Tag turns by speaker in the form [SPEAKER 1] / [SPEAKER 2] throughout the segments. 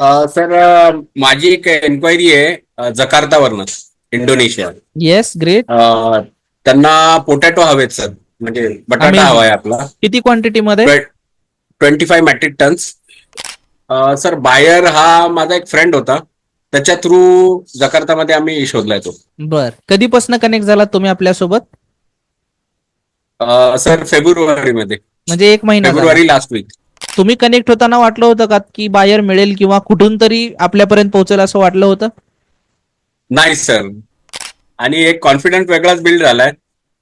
[SPEAKER 1] Sir माझी एक enquiry आहे जकार्तावरनं इंडोनेशिया.
[SPEAKER 2] येस ग्रेट
[SPEAKER 1] अ, त्यांना पोटॅटो हवेत सर. म्हणजे बटाटा
[SPEAKER 2] Amazing.
[SPEAKER 1] हवाय आपला.
[SPEAKER 2] किती क्वांटिटी मध्ये?
[SPEAKER 1] Twenty five metric tons sir buyer हा माझा एक फ्रेंड होता. त्याच्या थ्रू जकार्तामध्ये आम्ही शोधलाय तो.
[SPEAKER 2] बर. कधीपासून कनेक्ट झाला तुम्ही आपल्यासोबत?
[SPEAKER 1] अ, सर फेब्रुवारीमध्ये.
[SPEAKER 2] म्हणजे एक महिना झाला.
[SPEAKER 1] फेब्रुवारी लास्ट वीक
[SPEAKER 2] तुम्ही कनेक्ट होताना वाटलं होतं का की बायर मिळेल किंवा कुठून तरी आपल्यापर्यंत पोहोचेल असं वाटलं होतं?
[SPEAKER 1] नाही सर आणि एक कॉन्फिडन्स वेगळाच बिल्ड झालाय.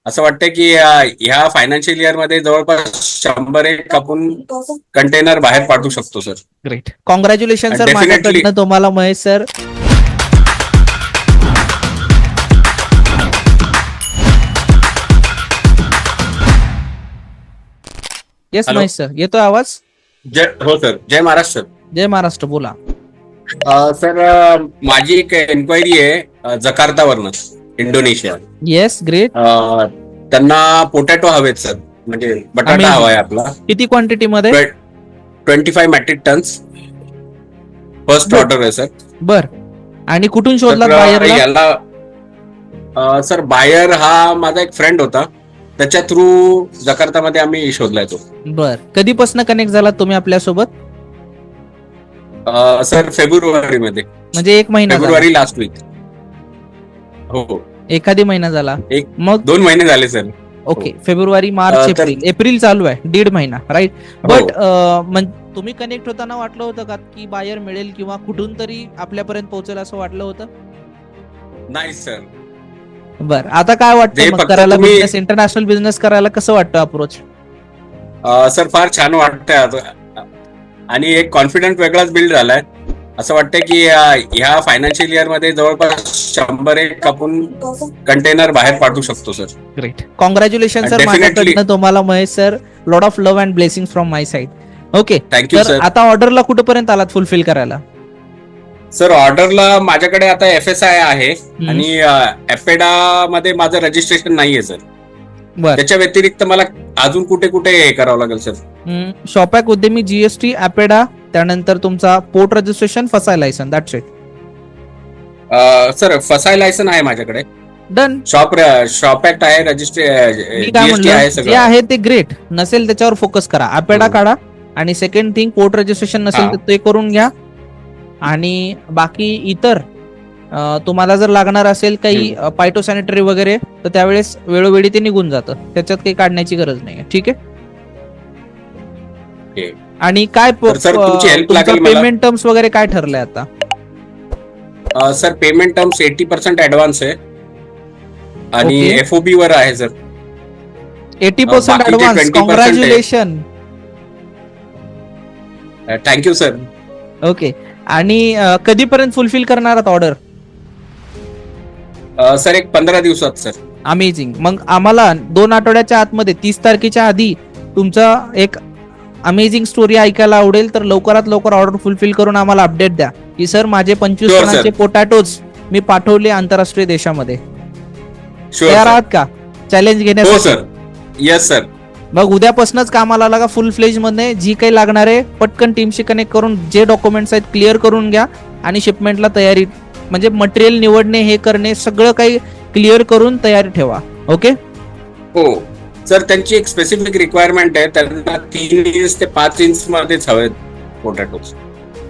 [SPEAKER 1] असं वाटतं की ह्या फायनान्शियल इयरमध्ये जवळपास शंभर एक आपण कंटेनर बाहेर पाठवू शकतो सर
[SPEAKER 2] ग्रेट कॉंग्रॅच्युलेशन सर. माझ्याकडनं तुम्हाला Mahesh sir yes. Mahesh sir येतोय आवाज?
[SPEAKER 1] जय हो सर जय महाराष्ट्र.
[SPEAKER 2] जय महाराष्ट्र बोला.
[SPEAKER 1] अ, सर अ, माझी एक एन्क्वायरी आहे अ, जकार्तावरनं इंडोनेशिया.
[SPEAKER 2] येस ग्रेट
[SPEAKER 1] अ, त्यांना पोटॅटो हवेत सर. म्हणजे बटाटा
[SPEAKER 2] Amazing.
[SPEAKER 1] हवाय आपला.
[SPEAKER 2] किती क्वांटिटी मध्ये?
[SPEAKER 1] Twenty five metric tons first. Order आहे सर.
[SPEAKER 2] बर. आणि कुठून
[SPEAKER 1] तर,
[SPEAKER 2] बायरला
[SPEAKER 1] याला अ, सर बायर हा माझा एक फ्रेंड होता. त्याच्या थ्रू जकार्तामध्ये आम्ही शोधलाय तो.
[SPEAKER 2] बर. कधीपासून कनेक्ट झालात तुम्ही आपल्यासोबत
[SPEAKER 1] अ, सर फेब्रुवारीमध्ये.
[SPEAKER 2] म्हणजे एक महिना झाला.
[SPEAKER 1] फेब्रुवारी लास्ट वीक हो.
[SPEAKER 2] एखादी महिना झाला.
[SPEAKER 1] एक-
[SPEAKER 2] मग?
[SPEAKER 1] दोन महिने झाले सर.
[SPEAKER 2] ओके. फेब्रुवारी मार्च
[SPEAKER 1] अ, तर-
[SPEAKER 2] एप्रिल. एप्रिल चालू आहे. दीड महिना राईट
[SPEAKER 1] हो.
[SPEAKER 2] बट तुम्ही कनेक्ट होताना वाटलं होतं का की बायर मिळेल किंवा कुठून तरी आपल्यापर्यंत पोहोचेल असं वाटलं होतं?
[SPEAKER 1] नाही सर.
[SPEAKER 2] बर आता काय वाटतं मग
[SPEAKER 1] फक्त
[SPEAKER 2] करायला
[SPEAKER 1] तुम्ही-
[SPEAKER 2] बिझनेस इंटरनॅशनल बिझनेस करायला कसं वाटतं अप्रोच
[SPEAKER 1] अ, सर फार छान वाटतंय आता. आणि एक कॉन्फिडन्स वेगळाच बिल्ड झालाय. असं वाटतं की अ, ह्या फायनान्शियल इयरमध्ये जवळपास शंभर एक आपण कंटेनर बाहेर पाठवू शकतो sir.
[SPEAKER 2] Great congratulation sir
[SPEAKER 1] definitely-
[SPEAKER 2] माझ्याकडनं तुम्हाला Mahesh sir lot of love and blessing from my side okay
[SPEAKER 1] thank you
[SPEAKER 2] तर
[SPEAKER 1] सर
[SPEAKER 2] आता ऑर्डरला कुठपर्यंत आलात फुलफिल करायला?
[SPEAKER 1] सर ऑर्डरला माझ्याकडे आता एफ एस आय आहे. आणि एफेडा मध्ये माझं रजिस्ट्रेशन नाहीये सर.
[SPEAKER 2] बर.
[SPEAKER 1] त्याच्या व्यतिरिक्त मला अजून कुठे कुठे हे करावं लागेल सर?
[SPEAKER 2] शॉपॅक उद्यमी जीएसटी अपेडा त्यानंतर तुमचा port registration FSSAI licence that's it
[SPEAKER 1] uh, sir FSSAI licence आहे माझ्याकडे.
[SPEAKER 2] डन
[SPEAKER 1] शॉप शॉप ऍक्ट आहे
[SPEAKER 2] मी
[SPEAKER 1] रजिस्ट्रे
[SPEAKER 2] काय
[SPEAKER 1] आहे
[SPEAKER 2] म्हणलं? जे
[SPEAKER 1] सगळं.
[SPEAKER 2] आहे ते ग्रेट नसेल त्याच्यावर फोकस करा. अपेडा. काढा. आणि सेकंड थिंग पोर्ट रजिस्ट्रेशन नसेल
[SPEAKER 1] हा.
[SPEAKER 2] तर ते करून घ्या. आणि बाकी इतर तुम्हाला जर लागणार असेल काही पायटो सॅनिटरी वगैरे तर त्यावेळेस वेळोवेळी ते निघून जातं. त्याच्यात काही काढण्याची गरज नाही ठीक आहे. आणि काय. पेमेंट टर्म्स वगैरे काय ठरलंय आता?
[SPEAKER 1] Sir payment terms eighty percent advance आहे. आणि. एफओबी वर आहे सर.
[SPEAKER 2] एटी पर्सेंट ऍडव्हान्स
[SPEAKER 1] 20% आहे.
[SPEAKER 2] Congratulation
[SPEAKER 1] thank you sir
[SPEAKER 2] okay. आणि कधीपर्यंत फुलफिल करणार आहात ऑर्डर
[SPEAKER 1] सर एक पंधरा दिवसात सर.
[SPEAKER 2] अमेझिंग मग आम्हाला दोन आठवड्याच्या आतमध्ये तीस तारखेच्या आधी तुमचा एक अमेझिंग स्टोरी ऐकायला आवडेल तर लवकरात लवकर ऑर्डर फुलफिल करून आम्हाला अपडेट द्या. की सर माझे पंचवीस
[SPEAKER 1] Sure,
[SPEAKER 2] टनाचे
[SPEAKER 1] sir.
[SPEAKER 2] पोटॅटोज मी पाठवले आंतरराष्ट्रीय देशामध्ये. तयार आहात का? चॅलेंज
[SPEAKER 1] हो
[SPEAKER 2] घेण्यासाठी
[SPEAKER 1] सर येस सर
[SPEAKER 2] मग उद्यापासूनच कामाला लागा फुल फ्लेजमध्ये. जी काही लागणार आहे पटकन टीमशी कनेक्ट करून जे डॉक्युमेंट्स आहेत क्लिअर करून घ्या आणि शिपमेंटला तयारी म्हणजे मटेरियल निवडणे हे करणे सगळं काही क्लिअर करून तयारी ठेवा. ओके
[SPEAKER 1] हो. सर त्यांची एक स्पेसिफिक रिक्वायरमेंट आहे त्यांना तीन इंच ते पाच इंच मध्येच हवेत पोटॅटोज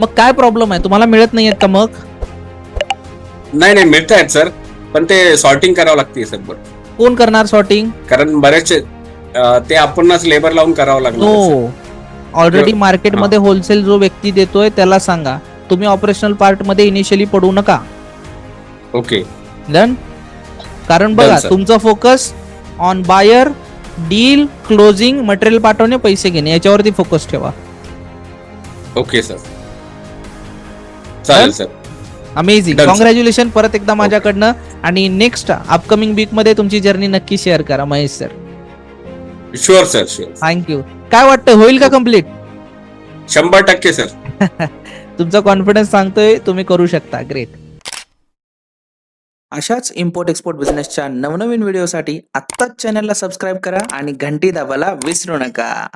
[SPEAKER 2] मग काय प्रॉब्लेम आहे? तुम्हाला मिळत नाहीयेत का मग?
[SPEAKER 1] नाही नाही मिळत आहेत सर. पण ते सॉर्टिंग करावं लागते सर. बरं
[SPEAKER 2] कोण करणार सॉर्टिंग
[SPEAKER 1] कारण बरेचसे ते आपणच लेबर लावून करावं.
[SPEAKER 2] नो ऑलरेडी मार्केटमध्ये होलसेल जो व्यक्ती देतोय त्याला सांगा. तुम्ही ऑपरेशनल पार्टमध्ये इनिशियली पडू नका.
[SPEAKER 1] ओके
[SPEAKER 2] डन कारण बघा. तुमचा focus on buyer deal closing material पाठवणे पैसे घेणे. याच्यावरती फोकस ठेवा.
[SPEAKER 1] ओके सर चालेल? Sir
[SPEAKER 2] amazing. कॉंग्रॅच्युलेशन परत एकदा माझ्याकडनं. आणि नेक्स्ट अपकमिंग वीकमध्ये तुमची जर्नी नक्की शेअर करा Mahesh sir
[SPEAKER 1] sure sir sure
[SPEAKER 2] thank you काय वाटतं होईल का कंप्लीट
[SPEAKER 1] शंभर टक्के सर
[SPEAKER 2] तुमचा कॉन्फिडन्स सांगतोय तुम्ही करू शकता. ग्रेट अशाच इम्पोर्ट एक्सपोर्ट बिझनेसच्या नवनवीन व्हिडिओसाठी आत्ताच चॅनलला सबस्क्राईब करा आणि घंटी दाबायला विसरू नका.